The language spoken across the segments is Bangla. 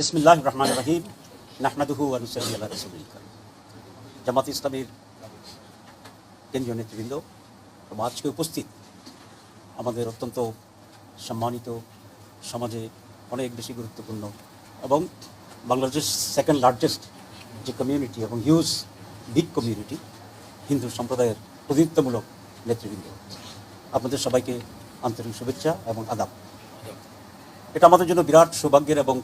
বিসমিল্লাহ রহমান রহিম নাহমাদুহু আনুসাল্লি আল্লাহ জামাত ইসলামের কেন্দ্রীয় নেতৃবৃন্দ, এবং আজকে উপস্থিত আমাদের অত্যন্ত সম্মানিত সমাজে অনেক বেশি গুরুত্বপূর্ণ এবং বাংলাদেশের সেকেন্ড লার্জেস্ট যে কমিউনিটি এবং হিউজ বিগ কমিউনিটি হিন্দু সম্প্রদায়ের প্রতিনিধিত্বমূলক নেতৃবৃন্দ। আপনাদের সবাইকে আন্তরিক শুভেচ্ছা এবং আদাব। এটা আমাদের জন্য বিরাট সৌভাগ্যের এবং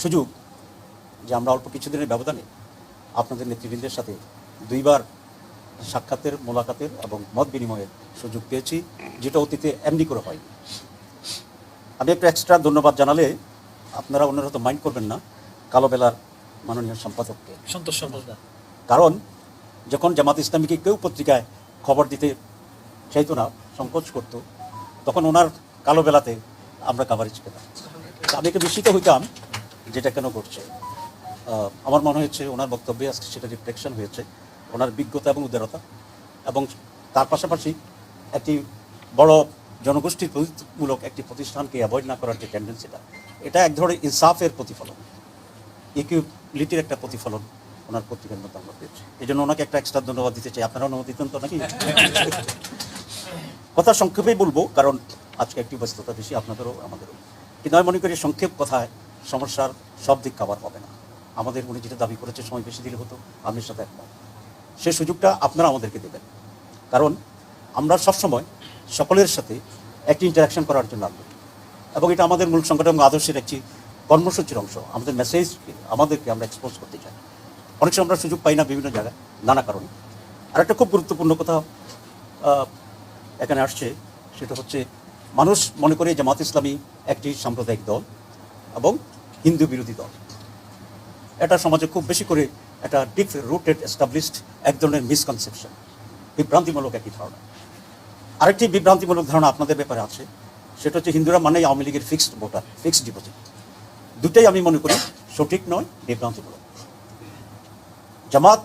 সুযোগ যে আমরা অল্প কিছুদিনের ব্যবধানে আপনাদের নেতৃবৃন্দের সাথে দুইবার সাক্ষাতের মোলাকাতের এবং মত বিনিময়ের সুযোগ পেয়েছি যেটা অতীতে এমনি করে হয় আমি একটু এক্সট্রা ধন্যবাদ জানালে আপনারা অন্যরা হয়তো মাইন্ড করবেন না কালো বেলার মাননীয় সম্পাদককে। সন্তোষ কারণ যখন জামাত ইসলামীকে কেউ পত্রিকায় খবর দিতে চাইতো না সংকোচ করতো তখন ওনার কালো বেলাতে আমরা কাভারেজ পেতাম। তা আমি একটু বিস্মিত হইতাম যেটা কেন ঘটছে। আমার মনে হয়েছে ওনার বক্তব্যে আজকে সেটা রিফ্লেকশন হয়েছে ওনার বিজ্ঞতা এবং উদারতা এবং তার পাশাপাশি একটি বড় জনগোষ্ঠীর প্রতিমূলক একটি প্রতিষ্ঠানকে অ্যাভয়েড না করার যে টেন্ডেন্সিটা এটা এক ধরনের ইনসাফের প্রতিফলন ইকুইলিটির একটা প্রতিফলন ওনার পত্রিকার মধ্যে আমরা পেয়েছি। এই জন্য ওনাকে একটা এক্সট্রা ধন্যবাদ দিতে চাই। আপনারা অনুমতি দেন তো নাকি? কথা সংক্ষেপেই বলব কারণ আজকে একটি ব্যস্ততা বেশি আপনাদেরও আমাদেরও। কিন্তু আমি মনে করি সংক্ষেপ কথায় সমস্যার সব দিক কাভার হবে না। আমাদের উনি যেটা দাবি করেছে, সময় বেশি দিলে হতো আমি সাথে একমত। সেই সুযোগটা আপনারা আমাদেরকে দেবেন। কারণ আমরা সবসময় সকলের সাথে একটি ইন্টারাকশন করার জন্য আগ্রহী। এবং এটা আমাদের মূল সংগঠন এবং আদর্শের একটি কর্মসূচির অংশ। আমাদের মেসেজকে আমাদেরকে আমরা এক্সপোজ করতে চাই। অনেক সময় আমরা সুযোগ পাই না বিভিন্ন জায়গায়, নানা কারণে। আর একটা খুব গুরুত্বপূর্ণ কথা এখানে আসছে, সেটা হচ্ছে মানুষ মনে করে জামাত ইসলামী একটি সাম্প্রদায়িক দল এবং হিন্দু বিরোধী দল। এটা সমাজে খুব বেশি করে একটা ডিপ রুটেড এস্টাবলিশড এক ধরনের মিসকনসেপশন বিভ্রান্তিমূলক একটি ধারণা। আরেকটি বিভ্রান্তিমূলক ধারণা আপনাদের ব্যাপারে আছে, সেটা হচ্ছে হিন্দুরা মানে আওয়ামী লীগের ফিক্সড ভোটার ফিক্সড ডিপোজিট দুটাই আমি মনে করি সঠিক নয়, বিভ্রান্তিমূলক। জামাত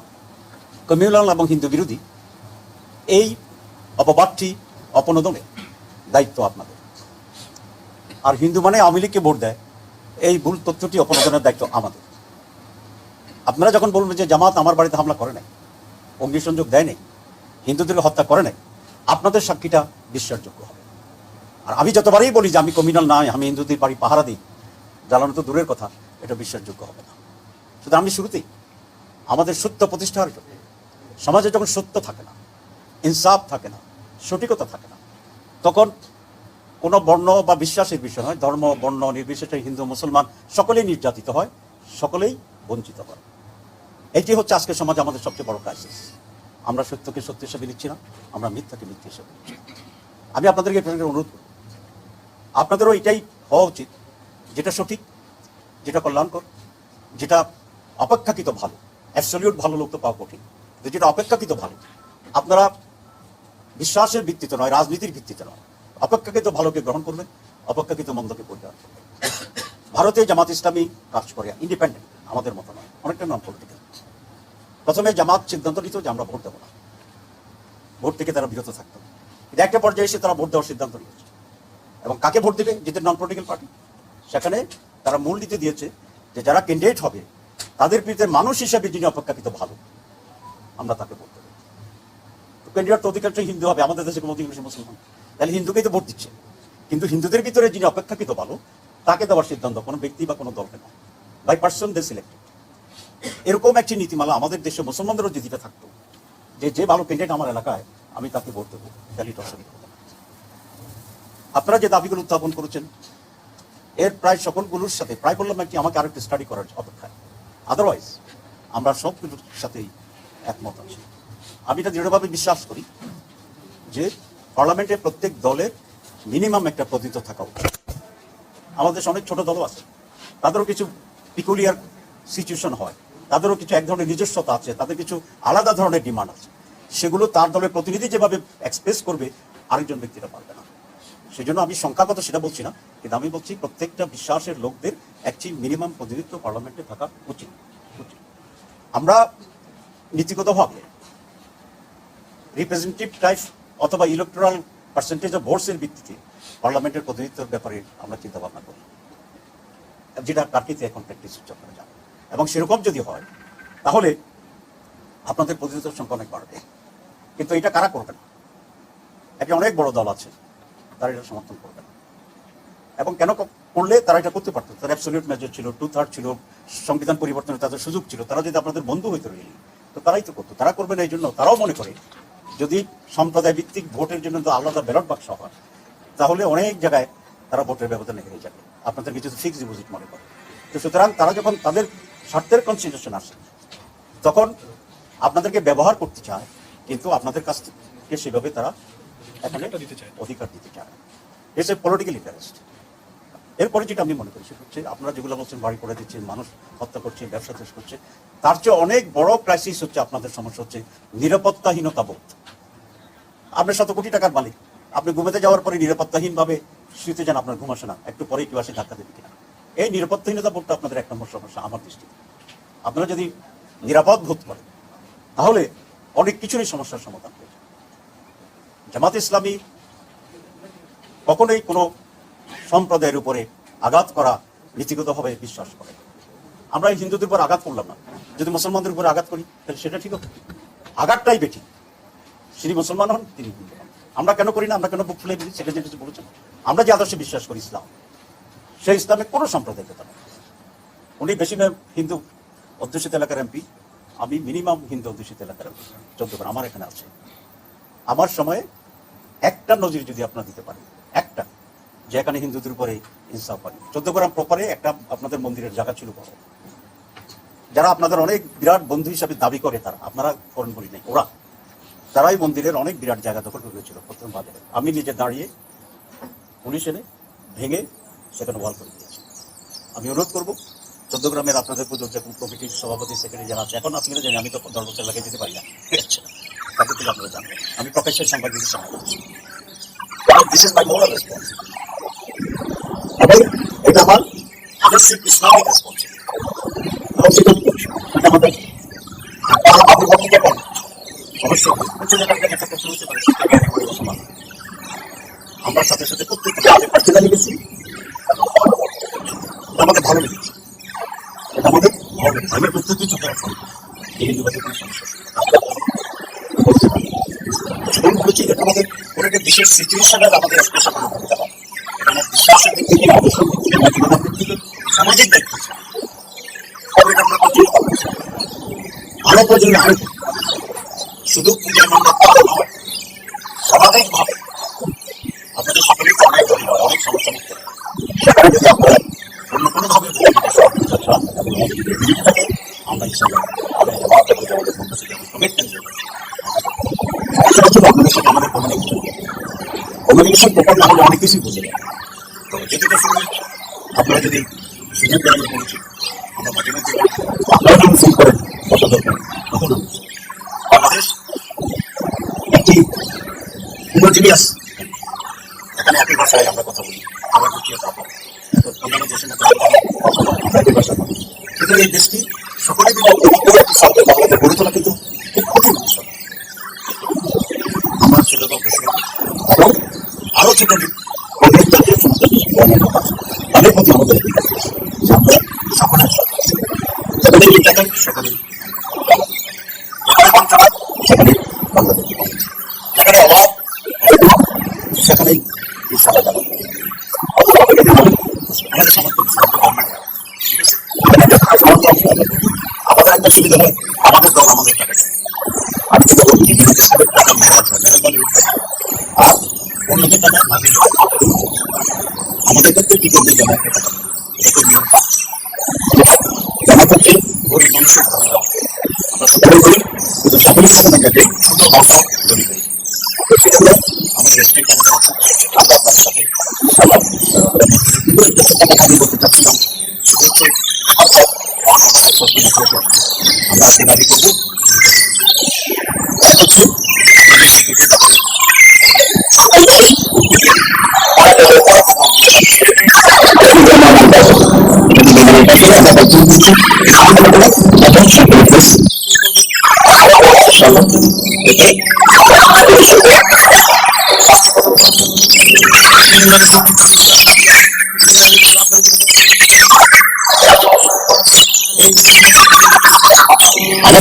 কমিউনাল এবং হিন্দু বিরোধী এই অপবাদটি অপনোদনে দায়িত্ব আপনাদের। আর হিন্দু মানে আওয়ামী লীগকে ভোট দেয়। এই ভুল তথ্যটি অপনোদনের দায়িত্ব আমাদের। আপনারা যখন বলবেন যে জামাত আমার বাড়িতে হামলা করে নাই, অগ্নিসংযোগ দেয় নাই হিন্দুদেরকে হত্যা করে নাই, আপনাদের সাক্ষীটা বিশ্বাসযোগ্য হবে। আর আমি যতবারই বলি যে আমি কমিউনাল নাই, আমি হিন্দুদের বাড়ি পাহারা দিই, জ্বালানো তো দূরের কথা, এটা বিশ্বাসযোগ্য হবে না। শুধু আমি শুরুতেই, আমাদের সত্য প্রতিষ্ঠার জন্য, সমাজে যখন সত্য থাকে না, ইনসাফ থাকে না, সঠিকতা থাকে না তখন কোনো বর্ণ বা বিশ্বাসের বিষয় নয়, ধর্ম, বর্ণ, নির্বিশেষে হিন্দু, মুসলমান, সকলেই নির্যাতিত হয়, সকলেই বঞ্চিত হয়। এটি হচ্ছে আজকের সমাজে আমাদের সবচেয়ে বড় ক্রাইসিস আমরা সত্যকে সত্য হিসেবে নিচ্ছি না, আমরা মিথ্যাকে মিথ্যা হিসেবে নিচ্ছি। আমি আপনাদেরকে অনুরোধ করি। আপনাদেরও এটাই হওয়া উচিত, যেটা সঠিক, যেটা কল্যাণকর, যেটা অপেক্ষাকৃত ভালো অ্যাবসলিউট ভালো লোক তো পাওয়া কঠিন। যেটা অপেক্ষাকৃত ভালো। আপনারা বিশ্বাসের ভিত্তিতে নয়, রাজনীতির ভিত্তিতে নয়। অপেক্ষাকৃত ভালোকে গ্রহণ করবেন, অপেক্ষাকৃত মন্দকে পরিহার করবেন। ভারতে জামাত ইসলামী কাজ করে ইন্ডিপেন্ডেন্ট আমাদের মতো নয়। অনেকটা নন পলিটিক্যাল প্রথমে জামাত সিদ্ধান্ত নিত যে আমরা ভোট দেবো না। ভোট থেকে তারা বিরত থাকতো। কিন্তু একটা পর্যায়ে এসে তারা ভোট দেওয়ার সিদ্ধান্ত নিয়েছে। এবং কাকে ভোট দেবে, যেদের নন পলিটিক্যাল পার্টি সেখানে তারা মূল নীতি দিয়েছে যে যারা ক্যান্ডিডেট হবে, তাদের বিরুদ্ধে মানুষ হিসাবে যিনি অপেক্ষাকৃত ভালো, আমরা তাকে ভোট দেবো। ক্যান্ডিডেট অধিকাংশ হিন্দু হবে, আমাদের দেশে কোনো অধিকাংশ মুসলমান তাহলে হিন্দুকেই তো ভোট দিচ্ছে। কিন্তু হিন্দুদের ভিতরে যিনি অপেক্ষাকৃত ভালো, তাকে দেওয়ার সিদ্ধান্ত কোনো ব্যক্তি বা কোনো দলকে নয় বাই পার্সন দে সিলেক্টেড এরকম একটি নীতিমালা আমাদের দেশে মুসলমানদেরও যদি থাকতো, যে যে ভালো ক্যান্ডিডেট আমার এলাকায়, আমি তাকে ভোট দেবো, তাহলে এটা অসুবিধা আপনারা যে দাবিগুলো উত্থাপন করেছেন, এর প্রায় সকলগুলোর সাথে, প্রায় বললাম একটি, আমাকে আরেকটি স্টাডি করার অপেক্ষায়। আদারওয়াইজ আমরা সবগুলোর সাথেই একমত আছি। আমি এটা দৃঢ়ভাবে বিশ্বাস করি যে পার্লামেন্টে প্রত্যেক দলের মিনিমাম একটা প্রতিনিধিত্ব থাকা উচিত। আমাদের দেশে অনেক ছোট দলও আছে। তাদেরও কিছু পিকুলিয়ার সিচুয়েশন হয়। তাদেরও কিছু এক ধরনের নিজস্বতা আছে। তাদের কিছু আলাদা ধরনের ডিমান্ড আছে। সেগুলো তার দলের প্রতিনিধি যেভাবে এক্সপ্রেস করবে, আরেকজন ব্যক্তিরা পারবে না। সেই জন্য আমি সংখ্যাগত সেটা বলছি না, কিন্তু আমি বলছি প্রত্যেকটা বিশ্বাসের লোকদের একটি মিনিমাম প্রতিনিধিত্ব পার্লামেন্টে থাকা উচিত। উচিত। আমরা নীতিগতভাবে রিপ্রেজেন্টেটিভ টাইপ অথবা ইলেকট্রাল পার্সেন্টেজ অফ ভোটসের ভিত্তিতে পার্লামেন্টের প্রতিনিধিত্বের ব্যাপারে আমরা চিন্তা ভাবনা করি। যেটা কার্কিতে এখন প্র্যাকটিস আপনারা জানেন। এবং সেরকম যদি হয়, তাহলে আপনাদের প্রতিনিধিত্বের সংখ্যা অনেক বাড়বে। কিন্তু এটা কারা করবে না? একটা অনেক বড় দল আছে, তারা এটা সমর্থন করবে না। এবং কেন করলে তারা এটা করতে পারতো? তার অ্যাবসলিউট মেজর ছিল টু থার্ড ছিল, সংবিধান পরিবর্তনের তাদের সুযোগ ছিল। তারা যদি আপনাদের বন্ধু হইতে রইল তো তারাই তো করতো। তারা করবে না এই জন্য, তারাও মনে করে যদি সম্প্রদায় ভিত্তিক ভোটের জন্য তো আলাদা ব্যালট বাক্স হয় তাহলে অনেক জায়গায় তারা ভোটের ব্যবধানে হেরে যাবে। আপনাদেরকে যদি ফিক্সড ডিপোজিট মনে করে। তো সুতরাং তারা যখন তাদের স্বার্থের কনসিডারেশন আসে তখন আপনাদেরকে ব্যবহার করতে চায় কিন্তু আপনাদের কাছ থেকে সেভাবে তারা। অধিকার দিতে চায় এসে পলিটিক্যাল ইন্টারেস্ট এরপরে যেটা আমি মনে করি সেটা হচ্ছে আপনারা যেগুলো বলছেন বাড়ি করে দিচ্ছেন মানুষ হত্যা করছে ব্যবসা শেষ করছে তার চেয়ে অনেক বড় ক্রাইসিস হচ্ছে আপনাদের সমস্যা হচ্ছে নিরাপত্তাহীনতা বোধ। আপনি শত কোটি টাকার মালিক। আপনি ঘুমাতে যাওয়ার পরে নিরাপত্তাহীনভাবে শুতে যান, আপনার ঘুম আসে না। একটু পরেই কেউ আসে ধাক্কা দেবে কিনা এই নিরাপত্তাহীনতা বোধটা আপনাদের এক নম্বর সমস্যা আমার দৃষ্টিতে। আপনারা যদি নিরাপদ বোধ করেন, তাহলে অনেক কিছুরই সমস্যার সমাধান হয়ে যায় জামাত ইসলামী কখনোই কোনো সম্প্রদায়ের উপরে আঘাত করা নীতিগতভাবে বিশ্বাস করে আমরা এই হিন্দুদের উপর আঘাত করলাম না। যদি মুসলমানদের উপর আঘাত করি, তাহলে সেটা ঠিক হবে। আঘাতটাই বেটি তিনি মুসলমান হন, তিনি হিন্দু হন। আমরা কেন করি না? আমরা কেন বুক ফুলে দিই? সেটা যেটা বলেছেন। আমরা যে আদর্শে বিশ্বাস করি, ইসলাম। সেই ইসলামে কোনো সাম্প্রদায়িকতা নেই। উনি বেশিরভাগ হিন্দু অধ্যুষিত এলাকার এমপি। আমি মিনিমাম হিন্দু অধ্যুষিত এলাকার এমপি। চোদ্দবার আমার এখানে আছে। আমার সময়ে একটা নজির যদি আপনারা দিতে পারেন, একটা যে এখানে হিন্দুদের উপরে ইনসাফ পারি চোদ্দ গ্রাম প্রপারে একটা আপনাদের মন্দিরের জায়গা ছিল বড়। যারা আপনাদের অনেক বিরাট বন্ধু হিসাবে দাবি করে তারা। আপনারা করেন বলি নাই, ওরা। তারাই মন্দিরের অনেক বিরাট জায়গা দখল করে গেছিল প্রথম বাজারে আমি নিজে দাঁড়িয়ে পুলিশ এনে ভেঙে সেখানে ওয়াল করে দিয়েছি। আমি অনুরোধ করব চোদ্দ গ্রামের আপনাদের পুজোর যে কমিটির সভাপতি, সেক্রেটারি যারা আছে, এখন আপনারা জানি আমি তো দশ বছর লাগে যেতে পারি না। তাদের থেকে আপনারা জানবেন আমি প্রফেসর সাংবাদিকের সঙ্গে করছি দিস ইজ মাই আমাদের আপনি অবশ্যই আমরা সাথে সাথে প্রত্যেককে আমি পার্সোনালি গেছি। আমাদের ভালো লেগেছে। আমাদের ভালো আমি প্রত্যেককে চোখে রাখলাম এই কোনো সমস্যা আমাদের কোনো একটা আমাদের স্পেশাল বিশ্বাসের সামাজিক দায়িত্ব আমরা প্রয়োজনে আরও কমিউনিকেশন প্রপার না হলে অনেক কিছুই বুঝে যায় তো যেটুকু শুনে আপনারা যদি সুযোগ দেন আমি বলছি, আমরা মাঝে আপনারা যখন ফোন করেন, কথা দরকার তখন বাংলাদেশ একটি হোমোজিনিয়াস এখানে একই ভাষায় আমরা কথা বলি আবার দ্বিতীয় তাপ অন্যান্য দেশের মধ্যে একই ভাষা মানুষ কিন্তু এই দেশটি সকলে মিলে ঐক্য একটি সাথে বাংলাদেশ গড়ে তোলা কিন্তু খুব কঠিন বিষয় আমার সেটা তো অবশ্যই এবং আরও যেটা দিক অনেক জাতীয় সমাজের তাদের প্রতি আমাদের একটি কাজ আছে যে আমরা সকলের সাথে আছি। সকলের ইন্টারনেট সকলের যেখানে বঞ্চনা সেখানে বাংলাদেশ যেখানে অভাব সেখানেই ইনশাআল্লাহ যাব। আমাদের আমরা একটা সুবিধা হয় আমাদের দল আমাদের টাকা বলি টাকা। আর অন্যদের টাকা ভাগে আমাদের ক্ষেত্রে কি করবে জানা এটা নিয়ম জানা হচ্ছে গরিব মানুষের আমরা সকলে কিন্তু সকলের সাথে না শুধু গরিব সেজন্য আমাদের আমাদের কিন্তু একটা কথা আমি বলতে চাচ্ছিলাম সেটা হচ্ছে ভাষা আমাদের সত্যি না করে আমরা আজকে দাবি করব এক হচ্ছে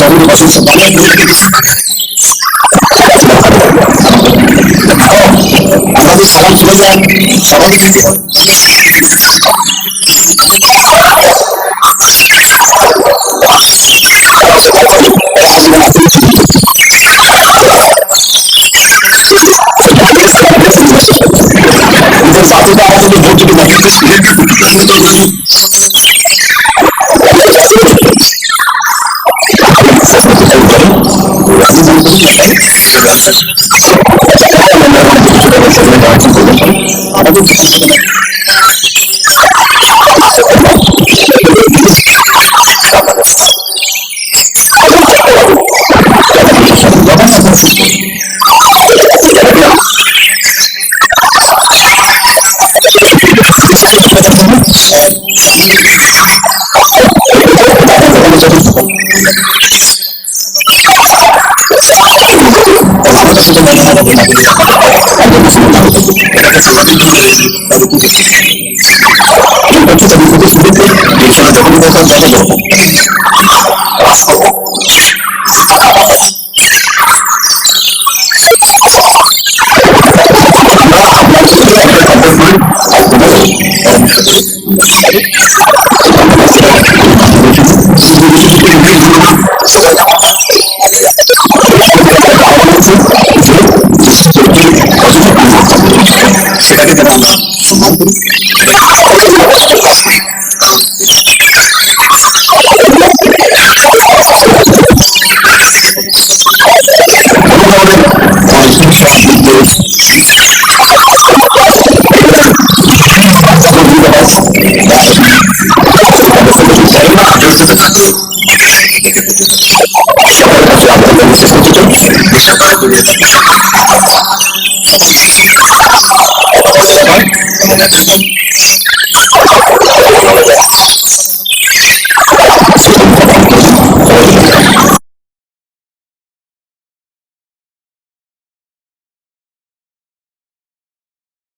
এই মানসিকতা আপনাদের বিচারের প্রশংসা আমাদের যখন দেখা যাবে সেটাকে যেন আমরা সম্মান করি সবার কাছে আপনাদের বিশেষ করতে চাই